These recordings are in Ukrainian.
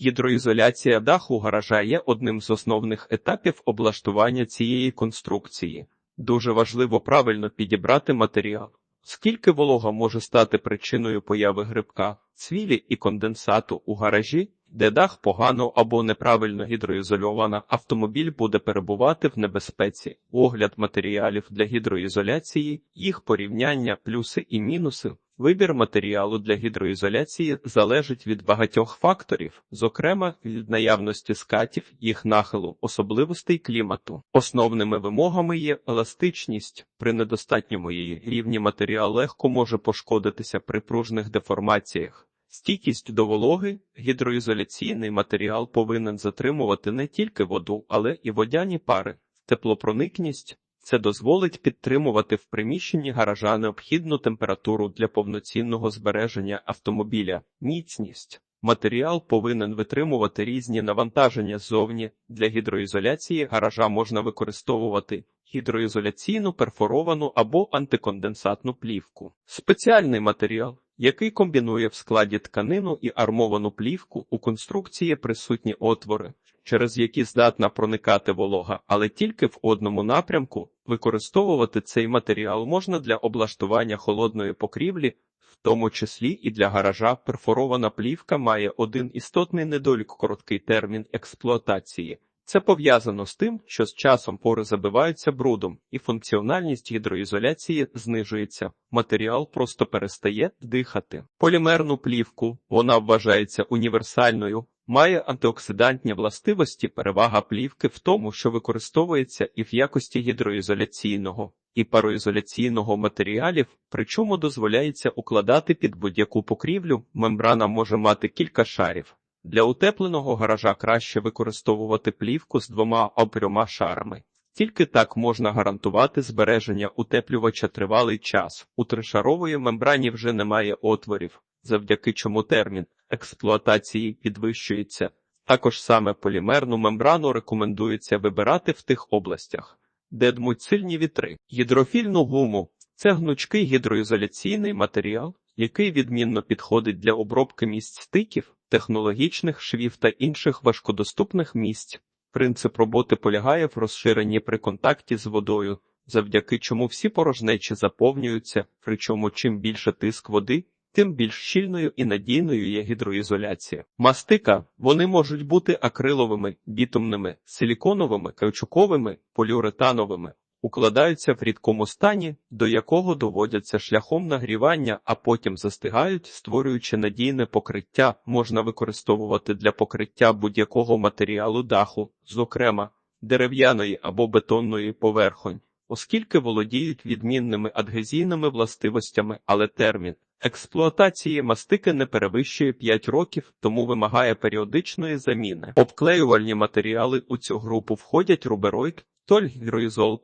Гідроізоляція даху гаража є одним з основних етапів облаштування цієї конструкції. Дуже важливо правильно підібрати матеріал. Скільки волога може стати причиною появи грибка, цвілі і конденсату у гаражі, де дах погано або неправильно гідроізольована, автомобіль буде перебувати в небезпеці. Огляд матеріалів для гідроізоляції, їх порівняння, плюси і мінуси. Вибір матеріалу для гідроізоляції залежить від багатьох факторів, зокрема від наявності скатів, їх нахилу, особливостей клімату. Основними вимогами є еластичність. При недостатньому її рівні матеріал легко може пошкодитися при пружних деформаціях. Стійкість до вологи гідроізоляційний матеріал повинен затримувати не тільки воду, але і водяні пари, теплопроникність. Це дозволить підтримувати в приміщенні гаража необхідну температуру для повноцінного збереження автомобіля. Міцність. Матеріал повинен витримувати різні навантаження ззовні. Для гідроізоляції гаража можна використовувати гідроізоляційну перфоровану або антиконденсатну плівку. Спеціальний матеріал, який комбінує в складі тканину і армовану плівку, у конструкції присутні отвори, через які здатна проникати волога, але тільки в одному напрямку. Використовувати цей матеріал можна для облаштування холодної покрівлі, в тому числі і для гаража. Перфорована плівка має один істотний недолік короткий термін експлуатації. Це пов'язано з тим, що з часом пори забиваються брудом, і функціональність гідроізоляції знижується. Матеріал просто перестає дихати. Полімерну плівку вона вважається універсальною. Має антиоксидантні властивості перевага плівки в тому, що використовується і в якості гідроізоляційного і пароізоляційного матеріалів, причому дозволяється укладати під будь-яку покрівлю. Мембрана може мати кілька шарів. Для утепленого гаража краще використовувати плівку з двома або шарами. Тільки так можна гарантувати збереження утеплювача тривалий час. У тришарової мембрані вже немає отворів, завдяки чому термін експлуатації підвищується. Також саме полімерну мембрану рекомендується вибирати в тих областях, де дмуть сильні вітри. Гідрофільну гуму це гнучкий гідроізоляційний матеріал, який відмінно підходить для обробки місць стиків, технологічних швів та інших важкодоступних місць. Принцип роботи полягає в розширенні при контакті з водою, завдяки чому всі порожнечі заповнюються, причому чим більше тиск води, тим більш щільною і надійною є гідроізоляція. Мастика вони можуть бути акриловими, бітумними, силіконовими, каучуковими, поліуретановими. Укладаються в рідкому стані, до якого доводяться шляхом нагрівання, а потім застигають, створюючи надійне покриття, можна використовувати для покриття будь-якого матеріалу даху, зокрема дерев'яної або бетонної поверхонь, оскільки володіють відмінними адгезійними властивостями, але термін експлуатації мастики не перевищує 5 років, тому вимагає періодичної заміни. Обклеювальні матеріали у цю групу входять рубероїд, Толь,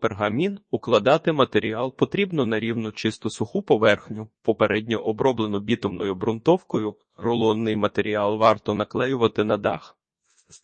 пергамін укладати матеріал потрібно на рівну чисту суху поверхню, попередньо оброблену бітумною ґрунтовкою, рулонний матеріал варто наклеювати на дах.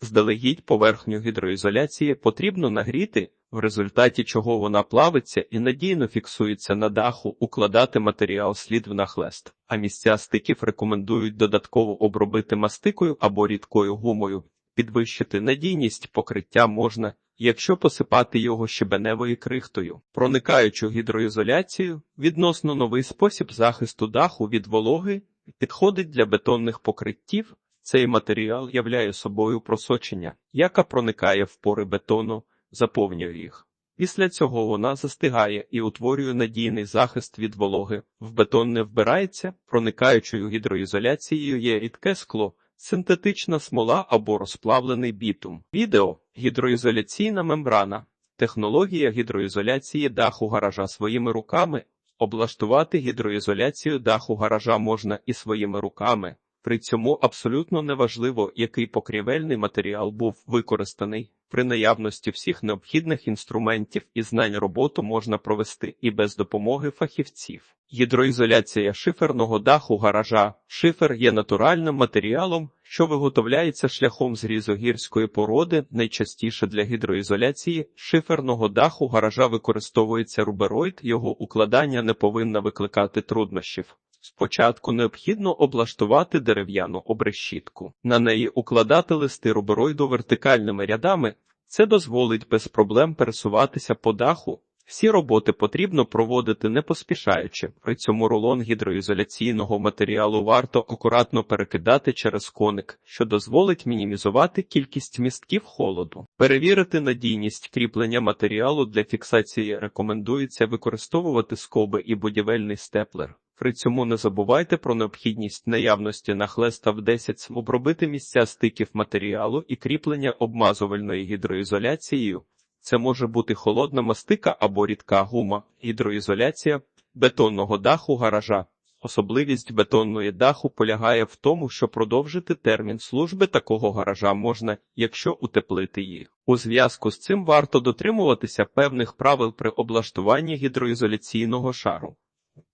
Здалегідь поверхню гідроізоляції потрібно нагріти, в результаті чого вона плавиться і надійно фіксується на даху, укладати матеріал слід в нахлест, а місця стиків рекомендують додатково обробити мастикою або рідкою гумою. Підвищити надійність покриття можна, якщо посипати його щебеневою крихтою, проникаючу гідроізоляцію, відносно новий спосіб захисту даху від вологи підходить для бетонних покриттів. Цей матеріал являє собою просочення, яка проникає в пори бетону, заповнює їх. Після цього вона застигає і утворює надійний захист від вологи. В бетон не вбирається, проникаючою гідроізоляцією є рідке скло, синтетична смола або розплавлений бітум. Відео гідроізоляційна мембрана, технологія гідроізоляції даху гаража своїми руками. Облаштувати гідроізоляцію даху гаража можна і своїми руками. При цьому абсолютно неважливо, який покрівельний матеріал був використаний. При наявності всіх необхідних інструментів і знань роботу можна провести і без допомоги фахівців. Гідроізоляція шиферного даху гаража. Шифер є натуральним матеріалом, що виготовляється шляхом зрізу гірської породи. Найчастіше для гідроізоляції шиферного даху гаража використовується рубероїд, його укладання не повинно викликати труднощів. Спочатку необхідно облаштувати дерев'яну обрешітку. На неї укладати листи рубероїду вертикальними рядами. Це дозволить без проблем пересуватися по даху. Всі роботи потрібно проводити не поспішаючи. При цьому рулон гідроізоляційного матеріалу варто акуратно перекидати через коник, що дозволить мінімізувати кількість містків холоду. Перевірити надійність кріплення матеріалу для фіксації рекомендується використовувати скоби і будівельний степлер. При цьому не забувайте про необхідність наявності нахлеста в 10 обробити місця стиків матеріалу і кріплення обмазувальною гідроізоляцією. Це може бути холодна мастика або рідка гума, гідроізоляція бетонного даху гаража. Особливість бетонної даху полягає в тому, що продовжити термін служби такого гаража можна, якщо утеплити їх. У зв'язку з цим варто дотримуватися певних правил при облаштуванні гідроізоляційного шару.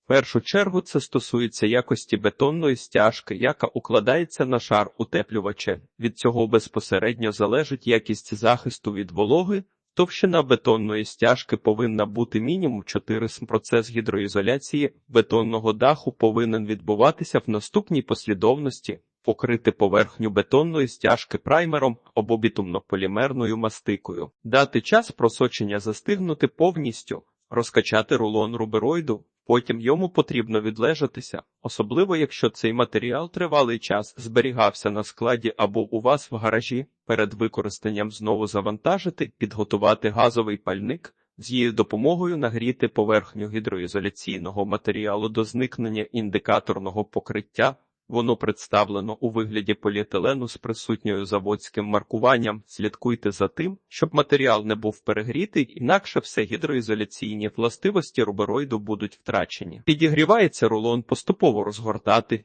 Першу чергу це стосується якості бетонної стяжки, яка укладається на шар утеплювача. Від цього безпосередньо залежить якість захисту від вологи. Товщина бетонної стяжки повинна бути мінімум 4 см. Процес гідроізоляції бетонного даху повинен відбуватися в наступній послідовності. Покрити поверхню бетонної стяжки праймером або бітумно-полімерною мастикою, дати час просочення застигнути повністю, розкачати рулон рубероїду, потім йому потрібно відлежатися, особливо якщо цей матеріал тривалий час зберігався на складі або у вас в гаражі, перед використанням знову завантажити, підготувати газовий пальник, з її допомогою нагріти поверхню гідроізоляційного матеріалу до зникнення індикаторного покриття. Воно представлено у вигляді поліетилену з присутньою заводським маркуванням. Слідкуйте за тим, щоб матеріал не був перегрітий, інакше все гідроізоляційні властивості рубероїду будуть втрачені. Підігрівається рулон поступово розгортати,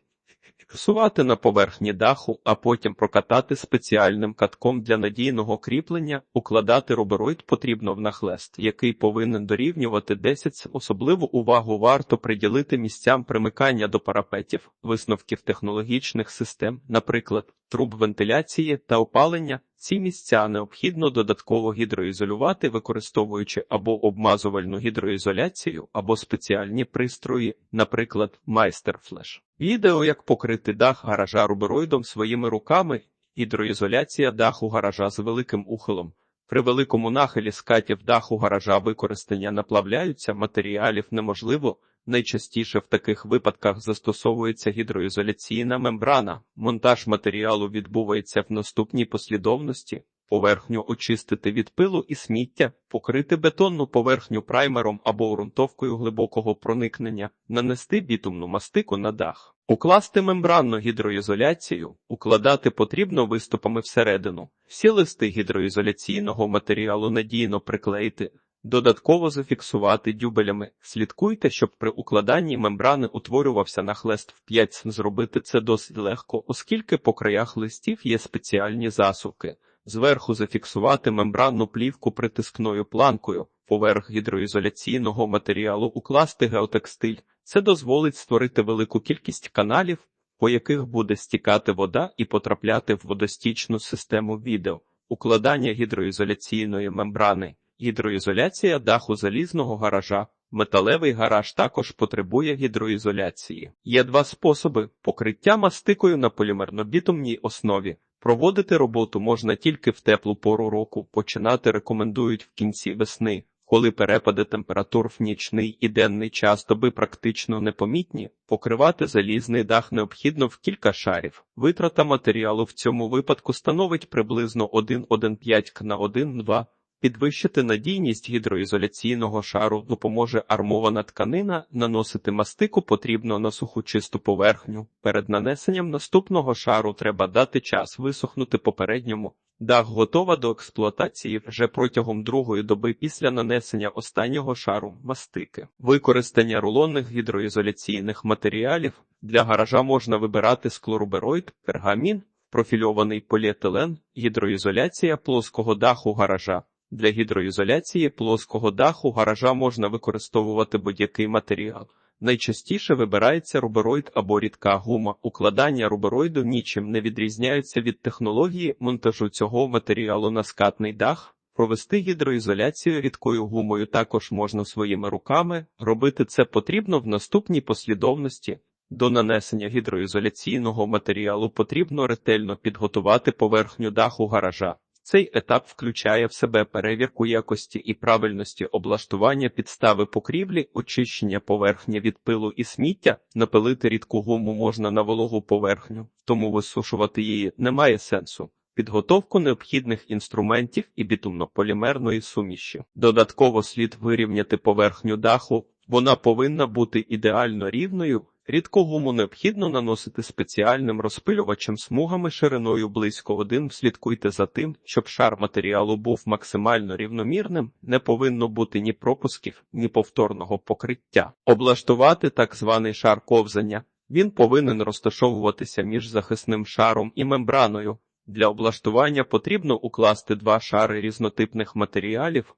фіксувати на поверхні даху, а потім прокатати спеціальним катком для надійного кріплення, укладати рубероїд потрібно в нахлест, який повинен дорівнювати 10 Особливу увагу варто приділити місцям примикання до парапетів, висновків технологічних систем, наприклад, труб вентиляції та опалення. Ці місця необхідно додатково гідроізолювати, використовуючи або обмазувальну гідроізоляцію, або спеціальні пристрої, наприклад, майстерфлеш. Відео, як покрити дах гаража рубероїдом своїми руками, гідроізоляція даху гаража з великим ухилом. При великому нахилі скатів даху гаража використання наплавляються, матеріалів неможливо. Найчастіше в таких випадках застосовується гідроізоляційна мембрана. Монтаж матеріалу відбувається в наступній послідовності. Поверхню очистити від пилу і сміття, покрити бетонну поверхню праймером або ґрунтовкою глибокого проникнення, нанести бітумну мастику на дах, укласти мембранну гідроізоляцію, укладати потрібно виступами всередину, всі листи гідроізоляційного матеріалу надійно приклеїти. Додатково зафіксувати дюбелями. Слідкуйте, щоб при укладанні мембрани утворювався нахлест в 5. Зробити це досить легко, оскільки по краях листів є спеціальні засувки. Зверху зафіксувати мембранну плівку притискною планкою, поверх гідроізоляційного матеріалу укласти геотекстиль. Це дозволить створити велику кількість каналів, по яких буде стікати вода і потрапляти в водостічну систему відео, укладання гідроізоляційної мембрани. Гідроізоляція даху залізного гаража. Металевий гараж також потребує гідроізоляції. Є два способи: покриття мастикою на полімерно-бітумній основі. Проводити роботу можна тільки в теплу пору року, починати рекомендують в кінці весни, коли перепади температур в нічний і денний час доби практично непомітні, покривати залізний дах необхідно в кілька шарів. Витрата матеріалу в цьому випадку становить приблизно 1,15 к на 1,2 Підвищити надійність гідроізоляційного шару допоможе армована тканина, наносити мастику потрібно на суху чисту поверхню. Перед нанесенням наступного шару треба дати час висохнути попередньому. Дах готова до експлуатації вже протягом другої доби після нанесення останнього шару мастики. Використання рулонних гідроізоляційних матеріалів для гаража можна вибирати склорубероїд, пергамін, профільований поліетилен, гідроізоляція плоского даху гаража. Для гідроізоляції плоского даху гаража можна використовувати будь-який матеріал. Найчастіше вибирається рубероїд або рідка гума. Укладання рубероїду нічим не відрізняються від технології монтажу цього матеріалу на скатний дах. Провести гідроізоляцію рідкою гумою також можна своїми руками. Робити це потрібно в наступній послідовності. До нанесення гідроізоляційного матеріалу потрібно ретельно підготувати поверхню даху гаража. Цей етап включає в себе перевірку якості і правильності облаштування підстави покрівлі, очищення поверхні від пилу і сміття, напилити рідку гуму можна на вологу поверхню, тому висушувати її немає сенсу. Підготовку необхідних інструментів і бітумно-полімерної суміші. Додатково слід вирівняти поверхню даху, вона повинна бути ідеально рівною. Рідку необхідно наносити спеціальним розпилювачем смугами шириною близько один. Слідкуйте за тим, щоб шар матеріалу був максимально рівномірним, не повинно бути ні пропусків, ні повторного покриття. Облаштувати так званий шар ковзання. Він повинен розташовуватися між захисним шаром і мембраною. Для облаштування потрібно укласти два шари різнотипних матеріалів,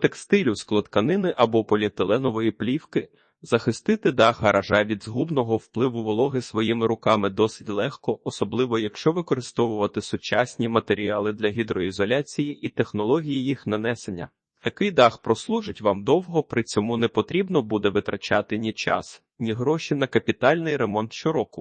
текстилю, склотканини або поліетиленової плівки. Захистити дах гаража від згубного впливу вологи своїми руками досить легко, особливо якщо використовувати сучасні матеріали для гідроізоляції і технології їх нанесення. Такий дах прослужить вам довго, при цьому не потрібно буде витрачати ні час, ні гроші на капітальний ремонт щороку.